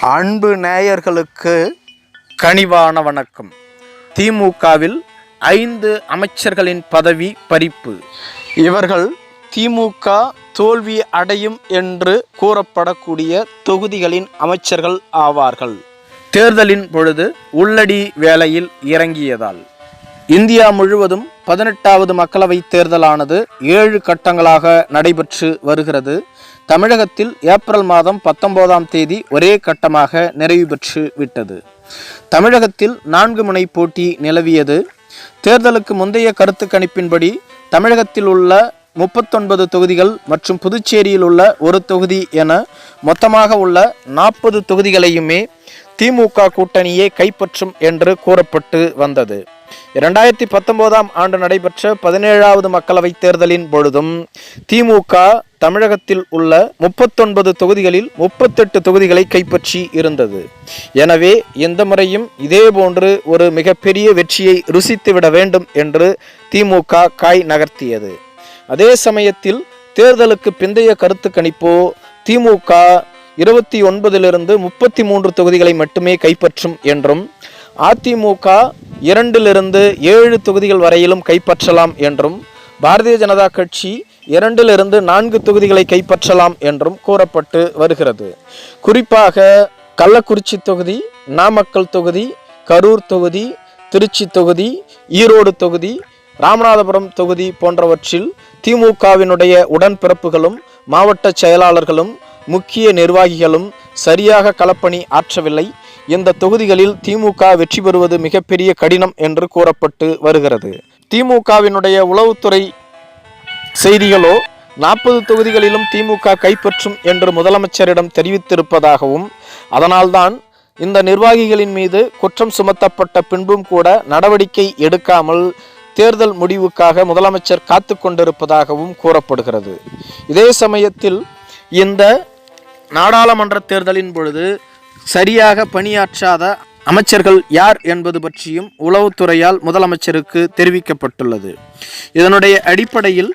அன்பு நேயர்களுக்கு கனிவான வணக்கம். திமுகவில் ஐந்து அமைச்சர்களின் பதவி பறிப்பு. இவர்கள் திமுக தோல்வி அடையும் என்று கூறப்படக்கூடிய தொகுதிகளின் அமைச்சர்கள் ஆவார்கள். தேர்தலின் பொழுது உள்ளடி வேலையில் இறங்கியதால். இந்தியா முழுவதும் பதினெட்டாவது மக்களவைத் தேர்தலானது ஏழு கட்டங்களாக நடைபெற்று வருகிறது. தமிழகத்தில் ஏப்ரல் மாதம் பத்தொன்பதாம் தேதி ஒரே கட்டமாக நிறைவு பெற்று விட்டது. தமிழகத்தில் நான்கு முனை போட்டி நிலவியது. தேர்தலுக்கு முந்தைய கருத்து கணிப்பின்படி தமிழகத்தில் உள்ள முப்பத்தொன்பது தொகுதிகள் மற்றும் புதுச்சேரியில் உள்ள ஒரு தொகுதி என மொத்தமாக உள்ள நாற்பது தொகுதிகளையுமே திமுக கூட்டணியே கைப்பற்றும் என்று கூறப்பட்டு வந்தது. இரண்டாயிரத்தி பத்தொன்பதாம் ஆண்டு நடைபெற்ற பதினேழாவது மக்களவைத் தேர்தலின் பொழுதும் திமுக தமிழகத்தில் உள்ள முப்பத்தொன்பது தொகுதிகளில் முப்பத்தெட்டு தொகுதிகளை கைப்பற்றி இருந்தது. எனவே இந்த முறையும் இதேபோன்று ஒரு மிகப்பெரிய வெற்றியை ருசித்துவிட வேண்டும் என்று திமுக காய் நகர்த்தியது. அதே சமயத்தில் தேர்தலுக்கு பிந்தைய கருத்து கணிப்போ திமுக இருபத்தி ஒன்பதிலிருந்து முப்பத்தி மூன்று தொகுதிகளை மட்டுமே கைப்பற்றும் என்றும் அதிமுக இரண்டிலிருந்து ஏழு தொகுதிகள் வரையிலும் கைப்பற்றலாம் என்றும் பாரதிய ஜனதா கட்சி இரண்டிலிருந்து நான்கு தொகுதிகளை கைப்பற்றலாம் என்றும் கூறப்பட்டு வருகிறது. குறிப்பாக கள்ளக்குறிச்சி தொகுதி நாமக்கல் தொகுதி கரூர் தொகுதி திருச்சி தொகுதி ஈரோடு தொகுதி ராமநாதபுரம் தொகுதி போன்றவற்றில் திமுகவினுடைய உடன்பிறப்புகளும் மாவட்ட செயலாளர்களும் முக்கிய நிர்வாகிகளும் சரியாக களப்பணி ஆற்றவில்லை. இந்த தொகுதிகளில் திமுக வெற்றி பெறுவது மிகப்பெரிய கடினம் என்று கூறப்பட்டு வருகிறது. திமுகவினுடைய உளவுத்துறை செய்திகளோ நாற்பது தொகுதிகளிலும் திமுக கைப்பற்றும் என்று முதலமைச்சரிடம் தெரிவித்திருப்பதாகவும் அதனால்தான் இந்த நிர்வாகிகளின் மீது குற்றம் சுமத்தப்பட்ட பின்பும் கூட நடவடிக்கை எடுக்காமல் தேர்தல் முடிவுக்காக முதலமைச்சர் காத்து கொண்டிருப்பதாகவும் கூறப்படுகிறது. இதே சமயத்தில் இந்த நாடாளுமன்ற தேர்தலின் பொழுது சரியாக பணியாற்றாத அமைச்சர்கள் யார் என்பது பற்றியும் உளவுத்துறையால் முதலமைச்சருக்கு தெரிவிக்கப்பட்டுள்ளது. இதனுடைய அடிப்படையில்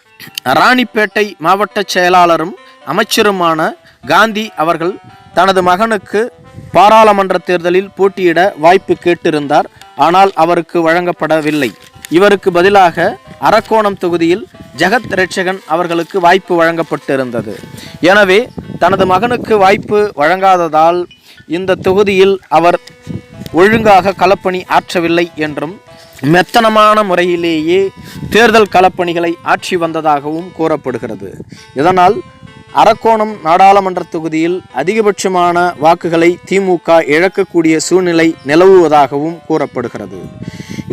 ராணிப்பேட்டை மாவட்ட செயலாளரும் அமைச்சருமான காந்தி அவர்கள் தனது மகனுக்கு பாராளுமன்ற தேர்தலில் போட்டியிட வாய்ப்பு கேட்டிருந்தார். ஆனால் அவருக்கு வழங்கப்படவில்லை. இவருக்கு பதிலாக அரக்கோணம் தொகுதியில் ஜெகத் ரட்சகன் அவர்களுக்கு வாய்ப்பு வழங்கப்பட்டிருந்தது. எனவே தனது மகனுக்கு வாய்ப்பு வழங்காததால் இந்த தொகுதியில் அவர் ஒழுங்காக களப்பணி ஆற்றவில்லை என்றும் மெத்தனமான முறையிலேயே தேர்தல் களப்பணிகளை ஆட்சி வந்ததாகவும் கூறப்படுகிறது. இதனால் அரக்கோணம் நாடாளுமன்ற தொகுதியில் அதிகபட்சமான வாக்குகளை திமுக இழக்கக்கூடிய சூழ்நிலை நிலவுவதாகவும் கூறப்படுகிறது.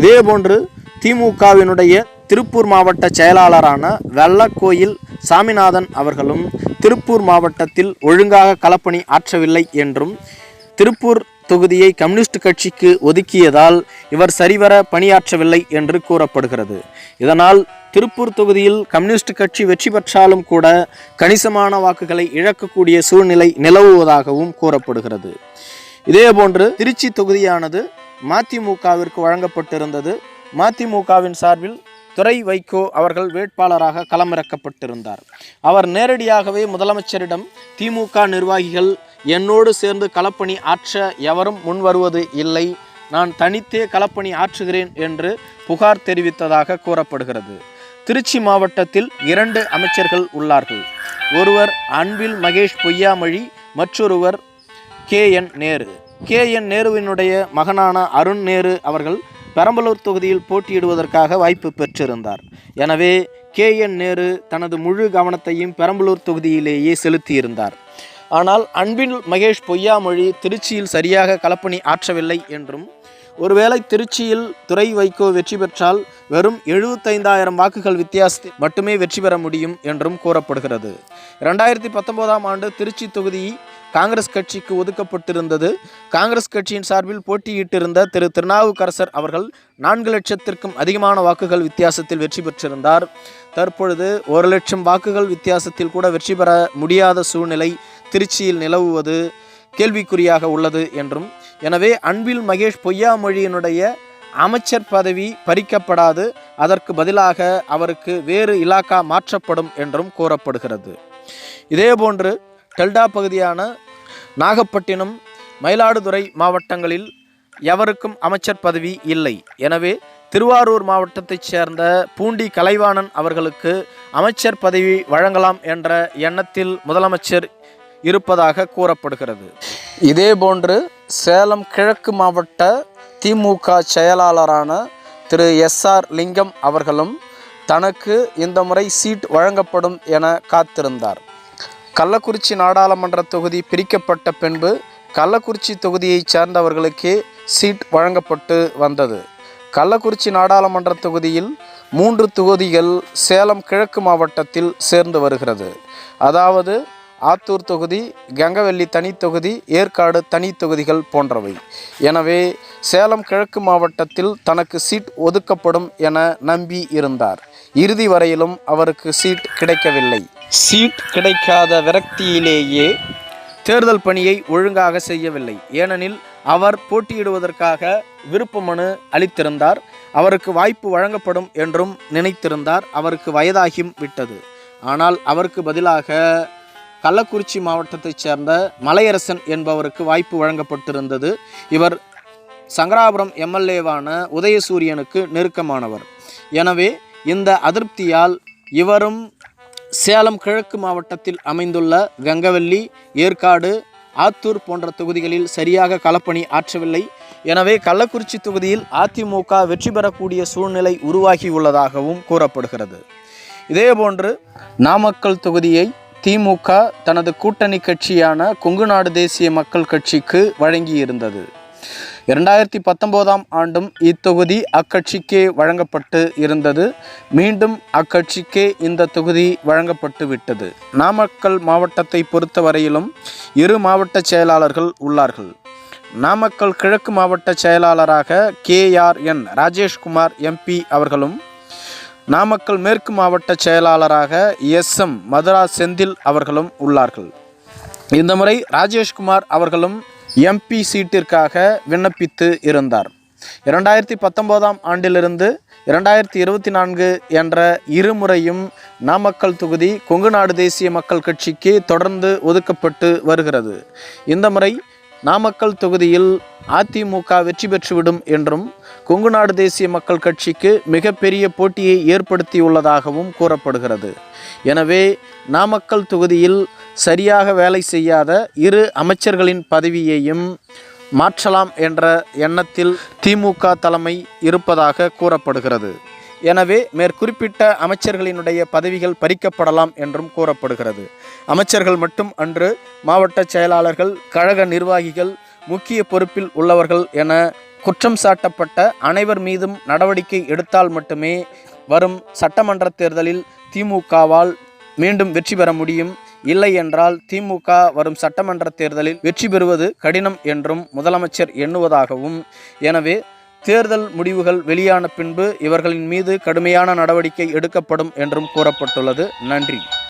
இதேபோன்று திமுகவினுடைய திருப்பூர் மாவட்ட செயலாளரான வெள்ளக்கோயில் சாமிநாதன் அவர்களும் திருப்பூர் மாவட்டத்தில் ஒழுங்காக களப்பணி ஆற்றவில்லை என்றும் திருப்பூர் தொகுதியை கம்யூனிஸ்ட் கட்சிக்கு ஒதுக்கியதால் இவர் சரிவர பணியாற்றவில்லை என்று கூறப்படுகிறது. இதனால் திருப்பூர் தொகுதியில் கம்யூனிஸ்ட் கட்சி வெற்றி பெற்றாலும் கூட கணிசமான வாக்குகளை இழக்கக்கூடிய சூழ்நிலை நிலவுவதாகவும் கூறப்படுகிறது. இதேபோன்று திருச்சி தொகுதியானது மதிமுகவிற்கு வழங்கப்பட்டிருந்தது. மதிமுகவின் சார்பில் துறை வைகோ அவர்கள் வேட்பாளராக களமிறக்கப்பட்டிருந்தார். அவர் நேரடியாகவே முதலமைச்சரிடம் திமுக நிர்வாகிகள் என்னோடு சேர்ந்து களப்பணி ஆற்ற எவரும் முன்வருவது இல்லை. நான் தனித்தே களப்பணி ஆற்றுகிறேன் என்று புகார் தெரிவித்ததாக கூறப்படுகிறது. திருச்சி மாவட்டத்தில் இரண்டு அமைச்சர்கள் உள்ளார்கள். ஒருவர் அன்பில் மகேஷ் பொய்யாமொழி மற்றொருவர் K N Nehru. K N நேருவினுடைய மகனான அருண் நேரு அவர்கள் பெரம்பலூர் தொகுதியில் போட்டியிடுவதற்காக வாய்ப்பு பெற்றிருந்தார். எனவே கே என் நேரு தனது முழு கவனத்தையும் பெரம்பலூர் தொகுதியிலேயே செலுத்தியிருந்தார். ஆனால் அன்பின் மகேஷ் பொய்யாமொழி திருச்சியில் சரியாக களப்பணி ஆற்றவில்லை என்றும் ஒருவேளை திருச்சியில் துறை வைகோ வெற்றி பெற்றால் வெறும் எழுபத்தைந்தாயிரம் வாக்குகள் வித்தியாசத்தில் மட்டுமே வெற்றி பெற முடியும் என்றும் கூறப்படுகிறது. ரெண்டாயிரத்தி பத்தொன்பதாம் ஆண்டு திருச்சி தொகுதி காங்கிரஸ் கட்சிக்கு ஒதுக்கப்பட்டிருந்தது. காங்கிரஸ் கட்சியின் சார்பில் போட்டியிட்டிருந்த திரு திருநாவுக்கரசர் அவர்கள் நான்கு லட்சத்திற்கும் அதிகமான வாக்குகள் வித்தியாசத்தில் வெற்றி பெற்றிருந்தார். தற்பொழுது ஒரு லட்சம் வாக்குகள் வித்தியாசத்தில் கூட வெற்றி பெற முடியாத சூழ்நிலை திருச்சியில் நிலவுவது கேள்விக்குறியாக உள்ளது என்றும் எனவே அன்பில் மகேஷ் பொய்யாமொழியினுடைய அமைச்சர் பதவி பறிக்கப்படாது அதற்கு பதிலாக அவருக்கு வேறு இலாக்கா மாற்றப்படும் என்றும் கூறப்படுகிறது. இதேபோன்று டெல்டா பகுதியான நாகப்பட்டினம் மயிலாடுதுறை மாவட்டங்களில் எவருக்கும் அமைச்சர் பதவி இல்லை. எனவே திருவாரூர் மாவட்டத்தைச் சேர்ந்த பூண்டி கலைவாணன் அவர்களுக்கு அமைச்சர் பதவி வழங்கலாம் என்ற எண்ணத்தில் முதலமைச்சர் இருப்பதாக கூறப்படுகிறது. இதேபோன்று சேலம் கிழக்கு மாவட்ட திமுக செயலாளரான திரு எஸ் ஆர் லிங்கம் அவர்களும் தனக்கு இந்த முறை சீட் வழங்கப்படும் என காத்திருந்தார். கள்ளக்குறிச்சி நாடாளுமன்ற தொகுதி பிரிக்கப்பட்ட பின்பு கள்ளக்குறிச்சி தொகுதியைச் சேர்ந்தவர்களுக்கே சீட் வழங்கப்பட்டு வந்தது. கள்ளக்குறிச்சி நாடாளுமன்ற தொகுதியில் மூன்று தொகுதிகள் சேலம் கிழக்கு மாவட்டத்தில் சேர்ந்து வருகிறது. அதாவது ஆத்தூர் தொகுதி கங்கவெள்ளி தனி தொகுதி ஏற்காடு தனி தொகுதிகள் போன்றவை. எனவே சேலம் கிழக்கு மாவட்டத்தில் தனக்கு சீட் ஒதுக்கப்படும் என நம்பி இருந்தார். இறுதி வரையிலும் அவருக்கு சீட் கிடைக்கவில்லை. சீட் கிடைக்காத விரக்தியிலேயே தேர்தல் பணியை ஒழுங்காக செய்யவில்லை. ஏனெனில் அவர் போட்டியிடுவதற்காக விருப்ப மனு அளித்திருந்தார். அவருக்கு வாய்ப்பு வழங்கப்படும் என்றும் நினைத்திருந்தார். அவருக்கு வயதாகியும் விட்டது. ஆனால் அவருக்கு பதிலாக கள்ளக்குறிச்சி மாவட்டத்தைச் சேர்ந்த மலையரசன் என்பவருக்கு வாய்ப்பு வழங்கப்பட்டிருந்தது. இவர் சங்கராபுரம் எம்எல்ஏவான உதயசூரியனுக்கு நெருக்கமானவர். எனவே இந்த அதிருப்தியால் இவரும் சேலம் கிழக்கு மாவட்டத்தில் அமைந்துள்ள கங்கவல்லி ஏற்காடு ஆத்தூர் போன்ற தொகுதிகளில் சரியாக களப்பணி ஆற்றவில்லை. எனவே கள்ளக்குறிச்சி தொகுதியில் அதிமுக வெற்றி பெறக்கூடிய சூழ்நிலை உருவாகியுள்ளதாகவும் கூறப்படுகிறது. இதேபோன்று நாமக்கல் தொகுதியை திமுக தனது கூட்டணி கட்சியான கொங்குநாடு தேசிய மக்கள் கட்சிக்கு வழங்கியிருந்தது. இரண்டாயிரத்தி பத்தொம்போதாம் ஆண்டும் இத்தொகுதி அக்கட்சிக்கே வழங்கப்பட்டு இருந்தது. மீண்டும் அக்கட்சிக்கே இந்த தொகுதி வழங்கப்பட்டு விட்டது. நாமக்கல் மாவட்டத்தை பொறுத்தவரையிலும் இரு மாவட்ட செயலாளர்கள் உள்ளார்கள். நாமக்கல் கிழக்கு மாவட்ட செயலாளராக கேஆர்என் ராஜேஷ்குமார் எம்பி அவர்களும் நாமக்கல் மேற்கு மாவட்ட செயலாளராக எஸ் எம் மதுரா செந்தில் அவர்களும் உள்ளார்கள். இந்த முறை ராஜேஷ்குமார் அவர்களும் எம்பி சீட்டிற்காக விண்ணப்பித்து இருந்தார். இரண்டாயிரத்தி பத்தொம்போதாம் ஆண்டிலிருந்து இரண்டாயிரத்தி இருபத்தி நான்கு என்ற இருமுறையும் நாமக்கல் தொகுதி கொங்கு நாடு தேசிய மக்கள் கட்சிக்கு தொடர்ந்து ஒதுக்கப்பட்டு வருகிறது. இந்த முறை நாமக்கல் தொகுதியில் அதிமுக வெற்றி பெற்றுவிடும் என்றும் கொங்கு நாடு தேசிய மக்கள் கட்சிக்கு மிகப்பெரிய போட்டியை ஏற்படுத்தியுள்ளதாகவும் கூறப்படுகிறது. எனவே நாமக்கல் தொகுதியில் சரியாக வேலை செய்யாத இரு அமைச்சர்களின் பதவியையும் மாற்றலாம் என்ற எண்ணத்தில் திமுக தலைமை இருப்பதாக கூறப்படுகிறது. எனவே மேற்குறிப்பிட்ட அமைச்சர்களினுடைய பதவிகள் பறிக்கப்படலாம் என்றும் கூறப்படுகிறது. அமைச்சர்கள் மட்டும் அன்று மாவட்ட செயலாளர்கள் கழக நிர்வாகிகள் முக்கிய பொறுப்பில் உள்ளவர்கள் என குற்றம் சாட்டப்பட்ட அனைவர் மீதும் நடவடிக்கை எடுத்தால் மட்டுமே வரும் சட்டமன்ற தேர்தலில் திமுகவால் மீண்டும் வெற்றி பெற முடியும். இல்லை என்றால் திமுக வரும் சட்டமன்ற தேர்தலில் வெற்றி பெறுவது கடினம் என்றும் முதலமைச்சர் எண்ணுவதாகவும் எனவே தேர்தல் முடிவுகள் வெளியான பின்பு இவர்களின் மீது கடுமையான நடவடிக்கை எடுக்கப்படும் என்றும் கூறப்பட்டுள்ளது. நன்றி.